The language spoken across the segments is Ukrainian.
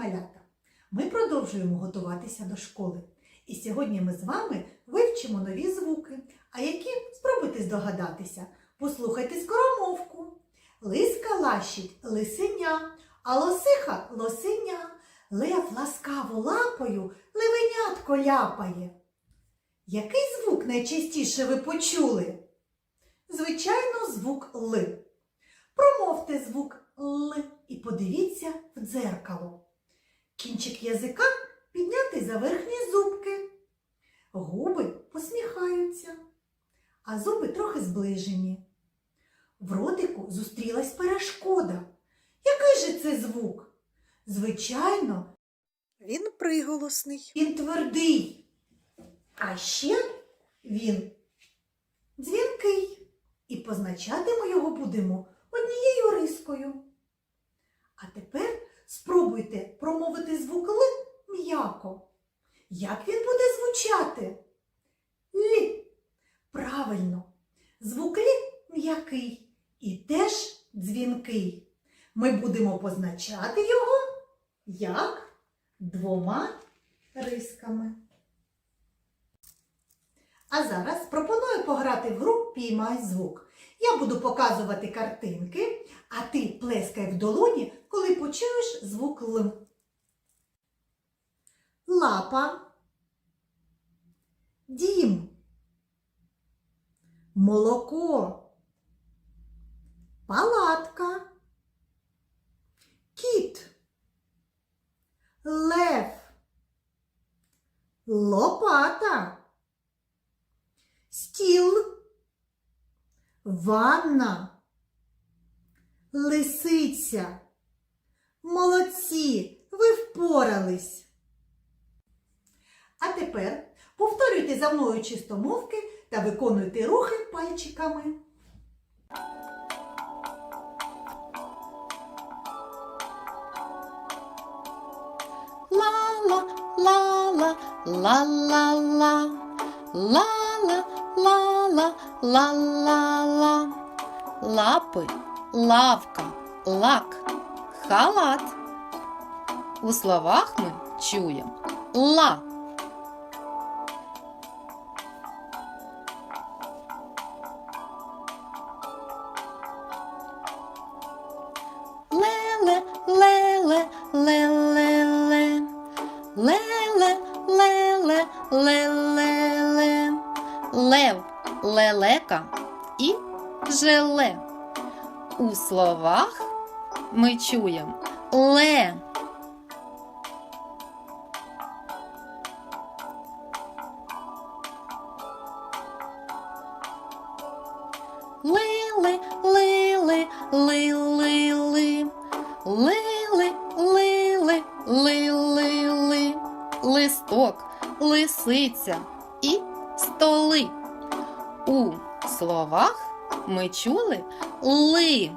малята! Ми продовжуємо готуватися до школи. І сьогодні ми з вами вивчимо нові звуки. А які спробуйте здогадатися. Послухайте скоромовку. Лиска лащить лисеня, а лосиха лосиня. Лев ласкаво лапою левенятко ляпає. Який звук найчастіше ви почули? Звичайно, звук Л. Промовте звук Л і подивіться в дзеркало. Кінчик язика піднятий за верхні зубки. Губи посміхаються, а зуби трохи зближені. В ротику зустрілась перешкода. Який же це звук? Звичайно, Він приголосний. він твердий. А ще він дзвінкий. І позначати ми його будемо однією рискою. А тепер спробуйте промовити звук Л м'яко. Як він буде звучати? Лі. Правильно. Звук Лі м'який і теж дзвінкий. Ми будемо позначати його як двома рисками. А зараз пропоную пограти в гру Піймай звук. Я буду показувати картинки, а ти плескай в долоні, коли почуєш звук Л. Лапа. Дім. Молоко. Палатка. Кіт. Лев. Лопата. Стіл. Ванна. Лисиця. Молодці, ви впорались. А тепер повторюйте за мною чистомовки та виконуйте рухи пальчиками. Ла-ла, ла-ла, ла-ла-ла. Ла-ла, ла-ла, ла-ла-ла. Лапи, лавка, лак, халат. У словах ми чуємо ла. Леле, леле. Леле, леле, лелека і желе. У словах ми чуємо ле. Лили, лили, лили, лили, лили, лили, ли, листок, лисиця і столи. У словах ми чули ли.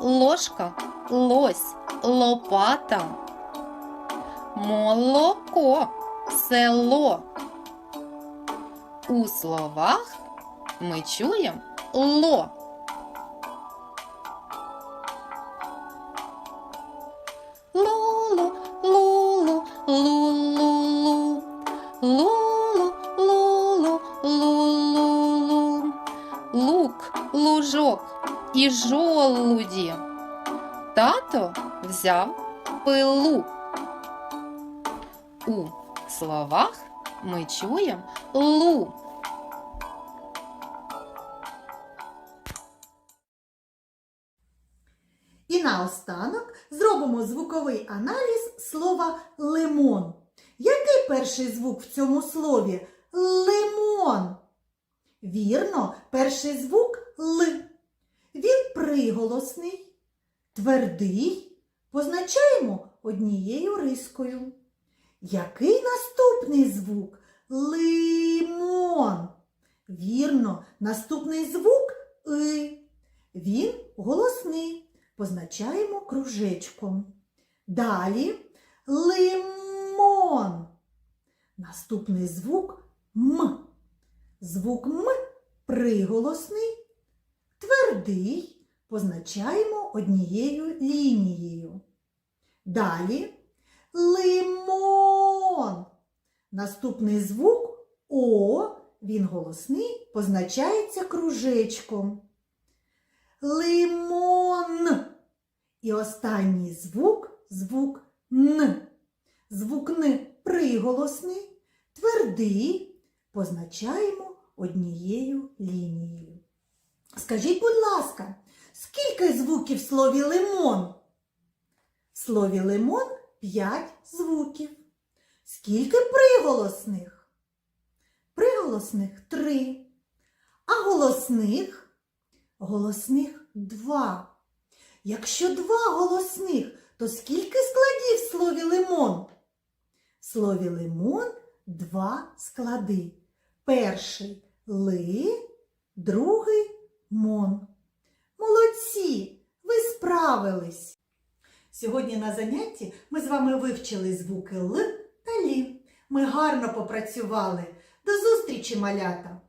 Ложка, лось, лопата. Молоко, село. У словах ми чуємо ло. Лулу, лулу, лулу, лулу, лулу, лулу, лук, лужок і жолуді. Тато взяв пилу. У словах ми чуємо лу. І наостанок зробимо звуковий аналіз слова лимон. Який перший звук в цьому слові? Лимон. Вірно, перший звук Л. Він приголосний, твердий, позначаємо однією рискою. Який наступний звук? Лимон. Вірно, наступний звук И. Він голосний, позначаємо кружечком. Далі лимон. Наступний звук М. Звук М приголосний, твердий, позначаємо однією лінією. Далі лимон. Наступний звук О, він голосний, позначається кружечком. Лимон. І останній звук звук Н. Звук Н приголосний, твердий, позначаємо однією лінією. Скажіть, будь ласка, скільки звуків в слові лимон? В слові лимон п'ять звуків. Скільки приголосних? Приголосних три. А голосних? Голосних два. Якщо два голосних, то скільки складів в слові лимон? В слові лимон два склади. Перший ли, другий мон. Молодці! Ви справились! Сьогодні на занятті ми з вами вивчили звуки Л та Лі. Ми гарно попрацювали. До зустрічі, малята!